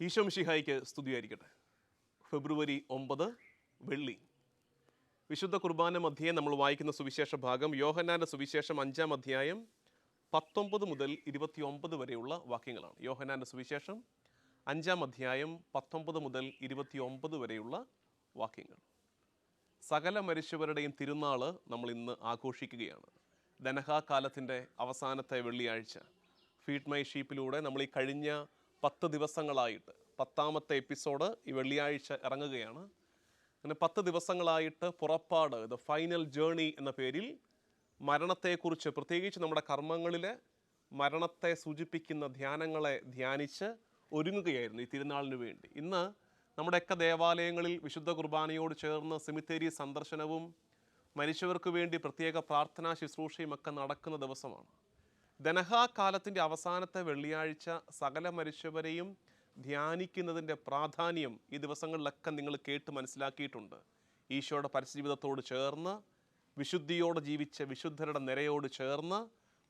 ഈശോ മിഷിഹായിക്ക് സ്തുതിയായിരിക്കട്ടെ. ഫെബ്രുവരി ഒമ്പത് വെള്ളി. വിശുദ്ധ കുർബാന മധ്യേ നമ്മൾ വായിക്കുന്ന സുവിശേഷ ഭാഗം യോഹന്നാന്റെ സുവിശേഷം അഞ്ചാം അധ്യായം പത്തൊമ്പത് മുതൽ ഇരുപത്തി ഒമ്പത് വരെയുള്ള വാക്യങ്ങളാണ്. യോഹന്നാന്റെ സുവിശേഷം അഞ്ചാം അധ്യായം പത്തൊമ്പത് മുതൽ ഇരുപത്തി ഒമ്പത് വരെയുള്ള വാക്യങ്ങൾ. സകല മരിച്ചവരുടെയും തിരുനാൾ നമ്മൾ ഇന്ന് ആഘോഷിക്കുകയാണ്. ധനഹാകാലത്തിന്റെ അവസാനത്തെ വെള്ളിയാഴ്ച. ഫീഡ് മൈ ഷീപ്പിലൂടെ നമ്മൾ ഈ കഴിഞ്ഞ പത്ത് ദിവസങ്ങളായിട്ട്. പത്താമത്തെ എപ്പിസോഡ് ഈ വെള്ളിയാഴ്ച ഇറങ്ങുകയാണ്. അങ്ങനെ പത്ത് ദിവസങ്ങളായിട്ട് പുറപ്പാട് ദ ഫൈനൽ ജേണി എന്ന പേരിൽ മരണത്തെക്കുറിച്ച് പ്രത്യേകിച്ച് നമ്മുടെ കർമ്മങ്ങളിലെ മരണത്തെ സൂചിപ്പിക്കുന്ന ധ്യാനങ്ങളെ ധ്യാനിച്ച് ഒരുങ്ങുകയായിരുന്നു ഈ തിരുനാളിന് വേണ്ടി. ഇന്ന് നമ്മുടെയൊക്കെ ദേവാലയങ്ങളിൽ വിശുദ്ധ കുർബാനയോട് ചേർന്ന് സെമിത്തേരി സന്ദർശനവും മരിച്ചവർക്ക് വേണ്ടി പ്രത്യേക പ്രാർത്ഥനാ ശുശ്രൂഷയും ഒക്കെ നടക്കുന്ന ദിവസമാണ്. ധനഹാകാലത്തിന്റെ അവസാനത്തെ വെള്ളിയാഴ്ച സകല മരിച്ചവരെയും ധ്യാനിക്കുന്നതിന്റെ പ്രാധാന്യം ഈ ദിവസങ്ങളിലൊക്കെ നിങ്ങൾ കേട്ട് മനസ്സിലാക്കിയിട്ടുണ്ട്. ഈശോയുടെ പരസ്യജീവിതത്തോട് ചേർന്ന് വിശുദ്ധിയോട് ജീവിച്ച വിശുദ്ധരുടെ നിരയോട് ചേർന്ന്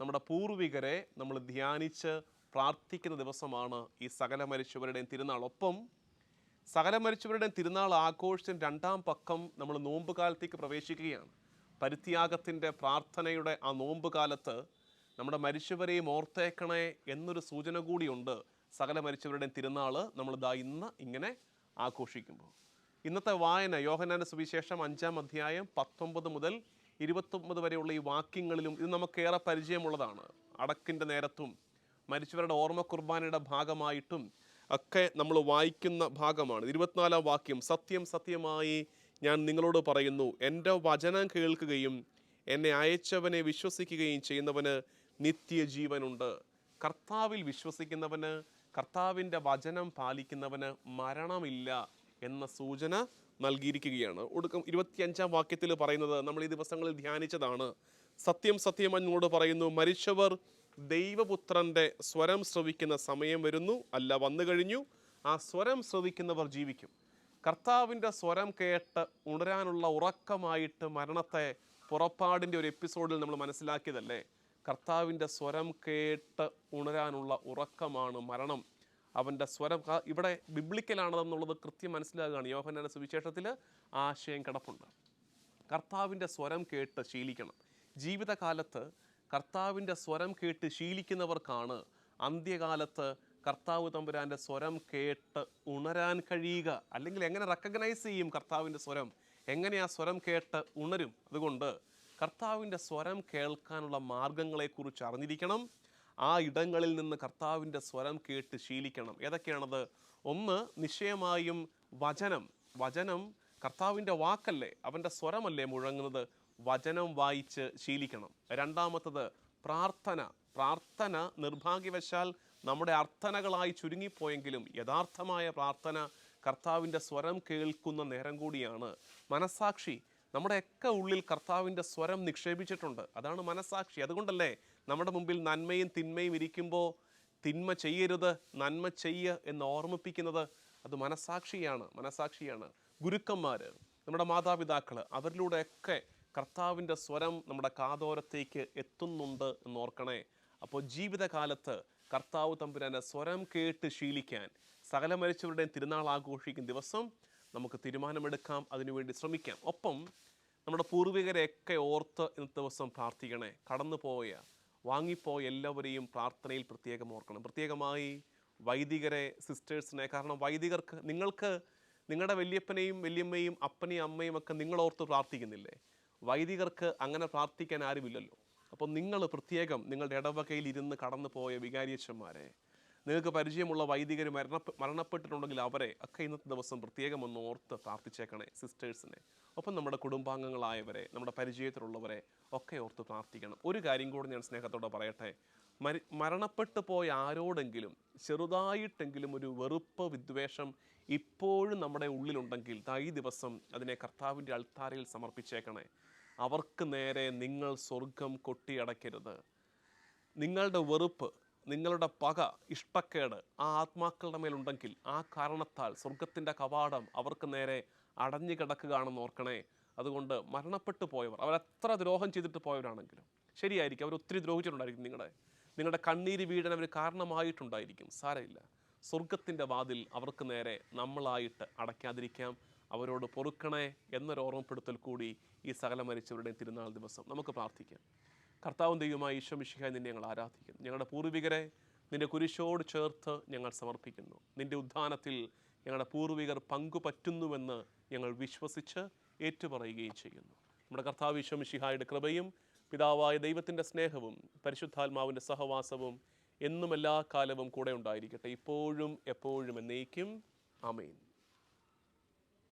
നമ്മുടെ പൂർവികരെ നമ്മൾ ധ്യാനിച്ച് പ്രാർത്ഥിക്കുന്ന ദിവസമാണ് ഈ സകല മരിച്ചവരുടെയും തിരുനാൾ. ഒപ്പം സകല മരിച്ചവരുടെയും തിരുനാൾ ആഘോഷത്തിന് രണ്ടാം പക്കം നമ്മൾ നോമ്പ് കാലത്തേക്ക് പ്രവേശിക്കുകയാണ്. പരിത്യാഗത്തിന്റെ പ്രാർത്ഥനയുടെ ആ നോമ്പ് കാലത്ത് നമ്മുടെ മരിച്ചവരെയും ഓർത്തേക്കണേ എന്നൊരു സൂചന കൂടിയുണ്ട് സകല മരിച്ചവരുടെയും തിരുനാൾ നമ്മൾ ദാ ഇന്ന് ഇങ്ങനെ ആഘോഷിക്കുമ്പോൾ. ഇന്നത്തെ വായന യോഹനാന്റെ സുവിശേഷം അഞ്ചാം അധ്യായം പത്തൊമ്പത് മുതൽ ഇരുപത്തൊമ്പത് വരെയുള്ള ഈ വാക്യങ്ങളിലും ഇത് നമുക്കേറെ പരിചയമുള്ളതാണ്. അടക്കിന്റെ നേരത്തും മരിച്ചവരുടെ ഓർമ്മ കുർബാനയുടെ ഭാഗമായിട്ടും ഒക്കെ നമ്മൾ വായിക്കുന്ന ഭാഗമാണ്. ഇരുപത്തിനാലാം വാക്യം സത്യം സത്യമായി ഞാൻ നിങ്ങളോട് പറയുന്നു എന്റെ വചനം കേൾക്കുകയും എന്നെ അയച്ചവനെ വിശ്വസിക്കുകയും ചെയ്യുന്നവന് നിത്യജീവനുണ്ട്. കർത്താവിൽ വിശ്വസിക്കുന്നവന് കർത്താവിന്റെ വചനം പാലിക്കുന്നവന് മരണമില്ല എന്ന സൂചന നൽകിയിരിക്കുകയാണ്. ഒടുക്കം ഇരുപത്തിയഞ്ചാം വാക്യത്തിൽ പറയുന്നത് നമ്മൾ ഈ ദിവസങ്ങളിൽ ധ്യാനിച്ചതാണ്. സത്യം സത്യം എന്നോട് പറയുന്നു മരിച്ചവർ ദൈവപുത്രന്റെ സ്വരം ശ്രവിക്കുന്ന സമയം വരുന്നു അല്ല വന്നു കഴിഞ്ഞു ആ സ്വരം ശ്രവിക്കുന്നവർ ജീവിക്കും. കർത്താവിന്റെ സ്വരം കേട്ട് ഉണരാനുള്ള ഉറക്കമായിട്ട് മരണത്തെ പുറപ്പാടിന്റെ ഒരു എപ്പിസോഡിൽ നമ്മൾ മനസ്സിലാക്കിയതല്ലേ? കർത്താവിന്റെ സ്വരം കേട്ട് ഉണരാനുള്ള ഉറക്കമാണ് മരണം. അവന്റെ സ്വരം ഇവിടെ ബിബ്ലിക്കലാണതെന്നുള്ളത് കൃത്യം മനസ്സിലാകുകയാണ്. യോഹനാന സുവിശേഷത്തിൽ ആശയം കിടപ്പുണ്ട്. കർത്താവിന്റെ സ്വരം കേട്ട് ശീലിക്കണം. ജീവിതകാലത്ത് കർത്താവിന്റെ സ്വരം കേട്ട് ശീലിക്കുന്നവർക്കാണ് അന്ത്യകാലത്ത് കർത്താവ് തമ്പുരാന്റെ സ്വരം കേട്ട് ഉണരാൻ കഴിയുക. അല്ലെങ്കിൽ എങ്ങനെ റെക്കഗ്നൈസ് ചെയ്യും കർത്താവിന്റെ സ്വരം? എങ്ങനെ ആ സ്വരം കേട്ട് ഉണരും? അതുകൊണ്ട് കർത്താവിന്റെ സ്വരം കേൾക്കാനുള്ള മാർഗങ്ങളെക്കുറിച്ച് അറിഞ്ഞിരിക്കണം. ആ ഇടങ്ങളിൽ നിന്ന് കർത്താവിന്റെ സ്വരം കേട്ട് ശീലിക്കണം. ഏതൊക്കെയാണത്? ഒന്ന് നിശ്ചയമായും വചനം. വചനം കർത്താവിന്റെ വാക്കല്ലേ? അവന്റെ സ്വരമല്ലേ മുഴങ്ങുന്നത്? വചനം വായിച്ച് ശീലിക്കണം. രണ്ടാമത്തത് പ്രാർത്ഥന. പ്രാർത്ഥന നിർഭാഗ്യവശാൽ നമ്മുടെ അർത്ഥനകളായി ചുരുങ്ങിപ്പോയെങ്കിലും യഥാർത്ഥമായ പ്രാർത്ഥന കർത്താവിന്റെ സ്വരം കേൾക്കുന്ന നേരം കൂടിയാണ്. മനസാക്ഷി നമ്മുടെയൊക്കെ ഉള്ളിൽ കർത്താവിന്റെ സ്വരം നിക്ഷേപിച്ചിട്ടുണ്ട്. അതാണ് മനസാക്ഷി. അതുകൊണ്ടല്ലേ നമ്മുടെ മുമ്പിൽ നന്മയും തിന്മയും ഇരിക്കുമ്പോൾ തിന്മ ചെയ്യരുത് നന്മ ചെയ്യ എന്ന് ഓർമ്മിപ്പിക്കുന്നത് അത് മനസാക്ഷിയാണ് മനസാക്ഷിയാണ്. ഗുരുക്കന്മാർ നമ്മുടെ മാതാപിതാക്കൾ അവരിലൂടെയൊക്കെ കർത്താവിന്റെ സ്വരം നമ്മുടെ കാതോരത്തേക്ക് എത്തുന്നുണ്ട് എന്ന് ഓർക്കണേ അപ്പോൾ ജീവിതകാലത്ത് കർത്താവ് തമ്പുരാന്റെ സ്വരം കേട്ട് ശീലിക്കാൻ സകല മരിച്ചവരുടെയും തിരുനാൾ ആഘോഷിക്കുന്ന ദിവസം നമുക്ക് തീരുമാനമെടുക്കാം അതിനുവേണ്ടി ശ്രമിക്കാം. ഒപ്പം നമ്മുടെ പൂർവികരെയൊക്കെ ഓർത്ത് ഇന്നത്തെ ദിവസം പ്രാർത്ഥിക്കണേ. കടന്നുപോയ വാങ്ങിപ്പോയ എല്ലാവരെയും പ്രാർത്ഥനയിൽ പ്രത്യേകം ഓർക്കണം. പ്രത്യേകമായി വൈദികരെ സിസ്റ്റേഴ്സിനെ കാരണം വൈദികർക്ക് നിങ്ങൾക്ക് നിങ്ങളുടെ വല്യപ്പനെയും വല്യമ്മയും അപ്പനെയും അമ്മയും ഒക്കെ നിങ്ങളോർത്ത് പ്രാർത്ഥിക്കുന്നില്ലേ? വൈദികർക്ക് അങ്ങനെ പ്രാർത്ഥിക്കാൻ ആരുമില്ലല്ലോ. അപ്പോൾ നിങ്ങൾ പ്രത്യേകം നിങ്ങളുടെ ഇടവകയിൽ ഇരുന്ന് കടന്നു പോയ വികാരിയച്ഛന്മാരെ നിങ്ങൾക്ക് പരിചയമുള്ള വൈദികർ മരണ മരണപ്പെട്ടിട്ടുണ്ടെങ്കിൽ അവരെ ഒക്കെ ഇന്നത്തെ ദിവസം പ്രത്യേകം ഒന്ന് ഓർത്ത് പ്രാർത്ഥിച്ചേക്കണേ സിസ്റ്റേഴ്സിനെ ഒപ്പം നമ്മുടെ കുടുംബാംഗങ്ങളായവരെ നമ്മുടെ പരിചയത്തിലുള്ളവരെ ഒക്കെ ഓർത്ത് പ്രാർത്ഥിക്കണം. ഒരു കാര്യം കൂടി ഞാൻ സ്നേഹത്തോടെ പറയട്ടെ. മരി മരണപ്പെട്ടു പോയ ആരോടെങ്കിലും ചെറുതായിട്ടെങ്കിലും ഒരു വെറുപ്പ് വിദ്വേഷം ഇപ്പോഴും നമ്മുടെ ഉള്ളിലുണ്ടെങ്കിൽ ഈ ദിവസം അതിനെ കർത്താവിന്റെ അൾത്താരയിൽ സമർപ്പിച്ചേക്കണേ. അവർക്ക് നേരെ നിങ്ങൾ സ്വർഗം കൊട്ടിയടക്കരുത് നിങ്ങളുടെ വെറുപ്പ് നിങ്ങളുടെ പക ഇഷ്ടക്കേട് ആ ആത്മാക്കളുടെ മേലുണ്ടെങ്കിൽ ആ കാരണത്താൽ സ്വർഗത്തിന്റെ കവാടം അവർക്ക് നേരെ അടഞ്ഞു കിടക്കുകയാണെന്ന് ഓർക്കണേ. അതുകൊണ്ട് മരണപ്പെട്ടു പോയവർ അവരെത്ര ദ്രോഹം ചെയ്തിട്ട് പോയവരാണെങ്കിലും ശരിയായിരിക്കും. അവർ ഒത്തിരി ദ്രോഹിച്ചിട്ടുണ്ടായിരിക്കും നിങ്ങളുടെ നിങ്ങളുടെ കണ്ണീര് വീഴാൻ അവർ കാരണമായിട്ടുണ്ടായിരിക്കും. സാരമില്ല. സ്വർഗത്തിന്റെ വാതിൽ അവർക്ക് നേരെ നമ്മളായിട്ട് അടയ്ക്കാതിരിക്കാം. അവരോട് പൊറുക്കണേ എന്നൊരു ഓർമ്മപ്പെടുത്തൽ കൂടി ഈ സകല മരിച്ചവരുടെയും തിരുനാൾ ദിവസം. നമുക്ക് പ്രാർത്ഥിക്കാം. കർത്താവും ദൈവമായി ഈശ്വമിഷിക്കാൻ നിന്നെ ഞങ്ങൾ ആരാധിക്കുന്നു. ഞങ്ങളുടെ പൂർവികരെ നിന്റെ കുരിശോട് ചേർത്ത് ഞങ്ങൾ സമർപ്പിക്കുന്നു. നിന്റെ ഉദ്ധാനത്തിൽ ഞങ്ങളുടെ പൂർവികർ പങ്കുപറ്റുന്നുവെന്ന് ഞങ്ങൾ വിശ്വസിച്ച് ഏറ്റുപറയുകയും ചെയ്യുന്നു. നമ്മുടെ കർത്താവ് ഈശ്വമിഷിഹായുടെ കൃപയും പിതാവായ ദൈവത്തിന്റെ സ്നേഹവും പരിശുദ്ധാത്മാവിന്റെ സഹവാസവും എന്നും എല്ലാ കാലവും കൂടെ ഉണ്ടായിരിക്കട്ടെ. ഇപ്പോഴും എപ്പോഴും എന്നേക്കും. ആമേൻ.